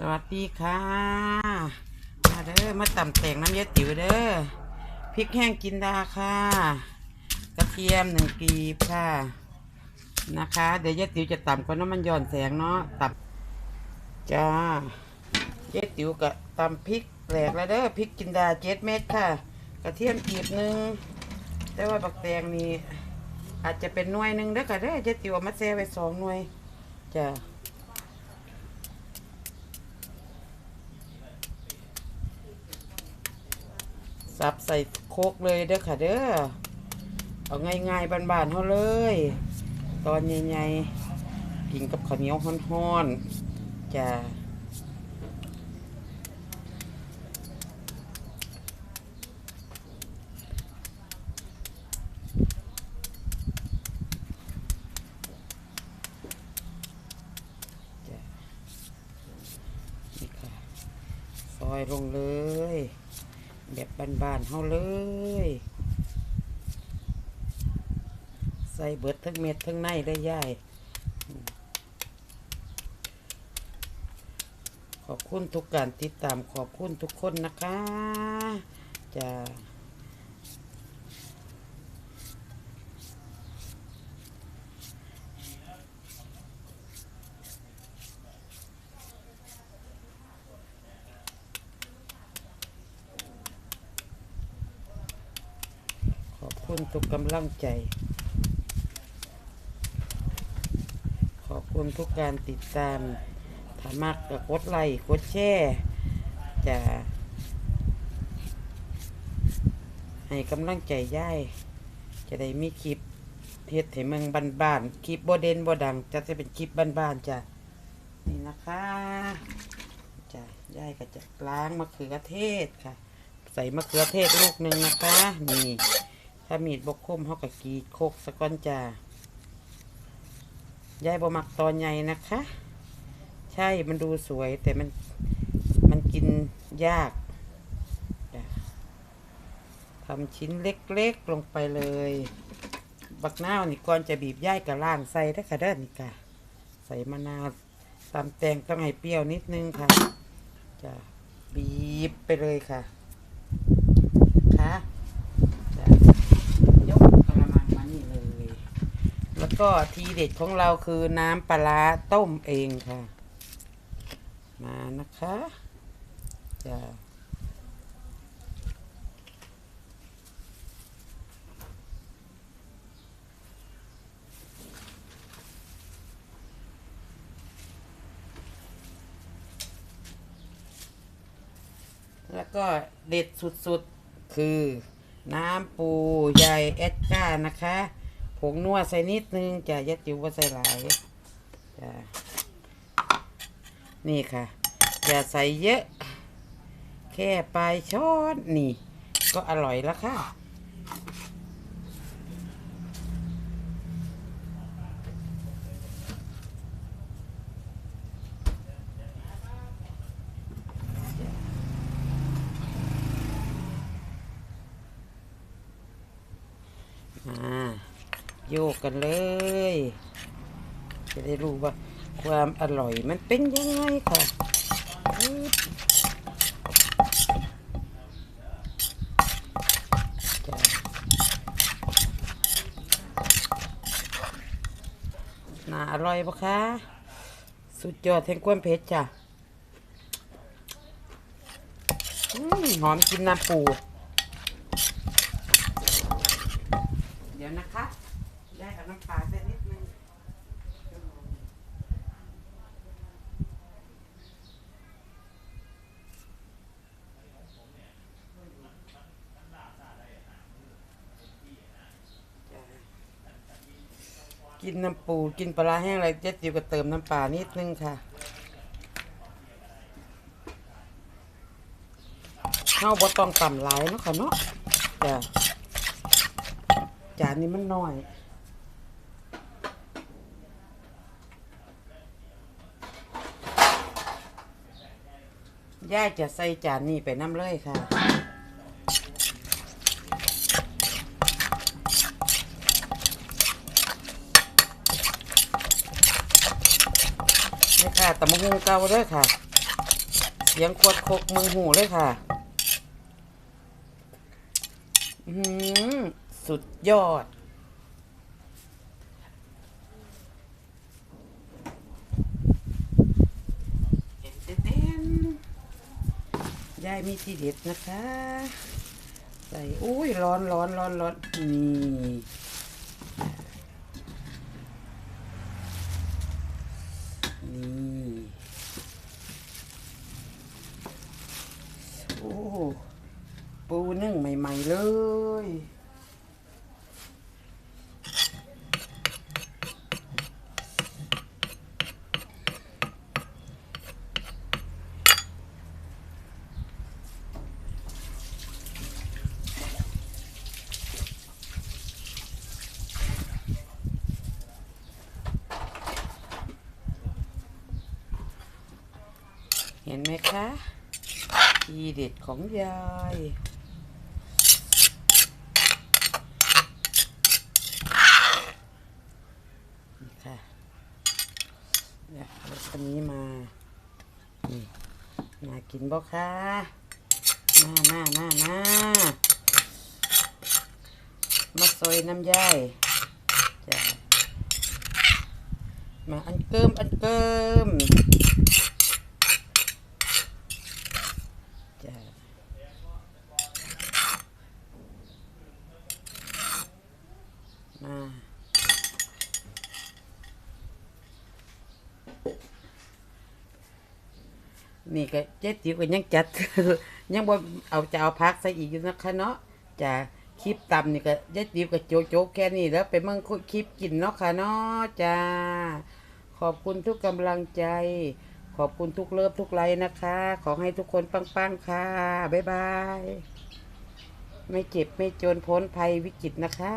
สวัสดีค่ะ มาเด้อมาตำแต่งน้ำยาติ๋วเด้อพริกแห้งกินดาค่ะ กระเทียมหนึ่งกีบค่ะ นะคะ เดี๋ยวยาติ๋วจะตำก่อนน้ำมันย้อนแสงเนาะตับจ้ายาติ๋วกับตำพริกแหลกแล้วเด้อพริกกินดาเจ็ดเม็ดค่ะ กระเทียมกีบหนึ่งแต่ว่าบักแตงนี่อาจจะเป็นหน่วยหนึ่งเด้อค่ะเด้อยาติ๋วมาแซ่ไว้สองหน่วยจ้า สับใส่โคกเลยเด้อค่ะเด้อเอาง่ายๆบานๆเขาเลย ตอนใหญ่ๆกินกับข้าวเหนียวฮ้อนๆจะจ้ะนี่ค่ะซอยลงเลย แบบบานๆเฮาเลย ใส่เบิดทั้งเม็ดทั้งในได้ย่ายขอบคุณทุกการติดตามขอบคุณทุกคนนะคะจะ คุณทุกกำลังใจ ขอบคุณทุกการติดตามถ้ามักก็กดไลค์กดแชร์จะให้กำลังใจย่ายจะได้มีคลิปเฮ็ดให้เมืองบ้านๆคลิปบ่เด่นบ่ดังจะจะเป็นคลิปบ้านๆจ้ะนี่นะคะจ้ะย่ายก็จะล้างมะเขือเทศค่ะ ใส่มะเขือเทศลูกหนึ่งนะคะ นี่ ถ้ามีดบกคมเขาก็กรีดโคกสะก้อนจ้ายายบมักตอนใหญ่นะคะ ใช่มันดูสวยแต่มันมันกินยากทำชิ้นเล็กๆลงไปเลย บักนาวนี่ก่อนจะบีบย่ายกับล่างใส่ถ้าค่ะเด้อนี่ค่ะ ใส่มะนาวตามแตงต้องให้เปรี้ยวนิดนึงค่ะจะบีบไปเลยค่ะจะยกกระมังมานี่เลย แล้ว ก็ทีเด็ดของเราคือน้ำปลาต้มเองค่ะ มานะคะจะแล้วก็เด็ดสุดๆ คือน้ำปูใยเอสก้านะคะ ผงนัวใส่นิดนึงจะยัดจิ๋วว่าใส่หลายจะนี่ค่ะ อย่าใส่เยอะ แค่ปลายช้อนนี่ ก็อร่อยแล้วค่ะมา โยกกันเลย จะได้รู้ว่าความอร่อยมันเป็นยังไงค่ะน่าอร่อยปะคะสุดยอดแห่งความเผ็ดจ้ะหอมกินน้ำปู เดี๋ยวนะคะ กับน้ำปลาสักนิดนึงกินน้ำปูกินปลาแห้งอะไรเจ๊จิ๋วก็เติมน้ำปลานิดนึงค่ะเข้าบ่ต้องต่ำหลายเนาะค่ะเนาะจ้ะจานนี้มันน้อย ย่าจะใส่จานนี้ไปน้ำเลยค่ะ นี่ค่ะตำมะฮุงเก่าเด้อค่ะ เสียงขวดโคกมือหูเลยค่ะ อืสุดยอด เต้นๆ ยายมีทีเด็ดนะคะ ใส่อุ้ยร้อนร้อนร้อนร้อนนี่นี่โอ้ปูนึ่งใหม่ ๆ เลย ห็นไหมคะทีเด็ดของยายนี่ค่ะเนี่ยรถคันนี้มานี่มากินบ่คะมามามามามาซอยน้ำยายจ้ะมาอันเกิมอันเกิม จ้ะมา นี่ก็เจ๊ติ๋วก็ยังจัด ยังบ่เอาจะเอาพักใส่อีกอยู่นะคะเนาะจะคลิปตำนี่ก็เจ๊ติ๋วก็โจโจแค่นี้แล้วไปเบิ่งคลิปกินเนาะค่ะเนาะจ้าขอบคุณทุกกำลังใจ ขอบคุณทุกเลิฟทุกไลค์นะคะ ขอให้ทุกคนปังๆค่ะ บ๊ายบาย ไม่เจ็บไม่จนพ้นภัยวิกฤตนะคะ